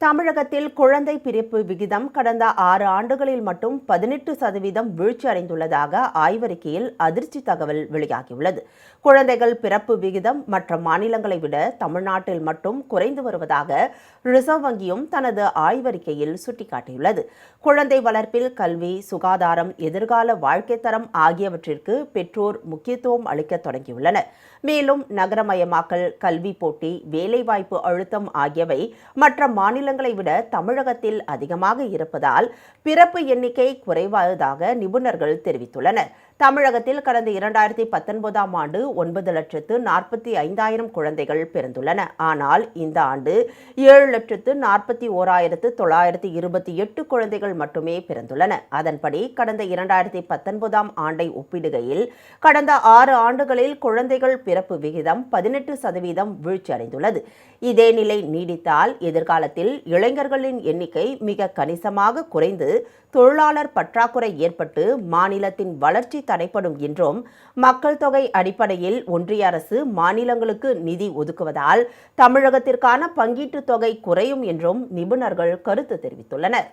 தமிழகத்தில் குழந்தை பிறப்பு விகிதம் கடந்த ஆறு ஆண்டுகளில் மட்டும் பதினெட்டு சதவீதம் வீழ்ச்சி அடைந்துள்ளதாக ஆய்வறிக்கையில் அதிர்ச்சி தகவல் வெளியாகியுள்ளது. குழந்தைகள் பிறப்பு விகிதம் மற்ற மாநிலங்களை விட தமிழ்நாட்டில் மட்டும் குறைந்து வருவதாக ரிசர்வ் வங்கியும் தனது ஆய்வறிக்கையில் சுட்டிக்காட்டியுள்ளது. குழந்தை வளர்ப்பில் கல்வி சுகாதாரம் எதிர்கால வாழ்க்கை தரம் ஆகியவற்றிற்கு பெற்றோர் முக்கியத்துவம் அளிக்க தொடங்கியுள்ளனர். மேலும் நகரமயமாக்கல் கல்வி போட்டி வேலைவாய்ப்பு அழுத்தம் ஆகியவை மற்ற மாநில மாநிலங்களை விட தமிழகத்தில் அதிகமாக இருப்பதால் பிறப்பு எண்ணிக்கை குறைவாததாக நிபுணர்கள் தெரிவித்துள்ளனர். தமிழகத்தில் கடந்த இரண்டாயிரத்தி பத்தொன்பதாம் ஆண்டு ஒன்பது லட்சத்து நாற்பத்தி ஐந்தாயிரம் குழந்தைகள் பிறந்துள்ளன. ஆனால் இந்த ஆண்டு ஏழு லட்சத்து நாற்பத்தி ஓராயிரத்து தொள்ளாயிரத்தி இருபத்தி எட்டு குழந்தைகள் மட்டுமே பிறந்துள்ளன. அதன்படி கடந்த இரண்டாயிரத்தி பத்தொன்பதாம் ஆண்டை ஒப்பிடுகையில் கடந்த ஆறு ஆண்டுகளில் குழந்தைகள் பிறப்பு விகிதம் பதினெட்டு சதவீதம் வீழ்ச்சியடைந்துள்ளது. இதே நிலை நீடித்தால் எதிர்காலத்தில் இளைஞர்களின் எண்ணிக்கை மிக கணிசமாக குறைந்து தொழிலாளர் பற்றாக்குறை ஏற்பட்டு மாநிலத்தின் வளர்ச்சி தடைப்படும் என்றும் மக்கள் தொகை அடிப்படையில் ஒன்றிய அரசு மாநிலங்களுக்கு நிதி ஒதுக்குவதால் தமிழகத்திற்கான பங்கீட்டுத் தொகை குறையும் என்றும் நிபுணர்கள் கருத்து தெரிவித்துள்ளனர்.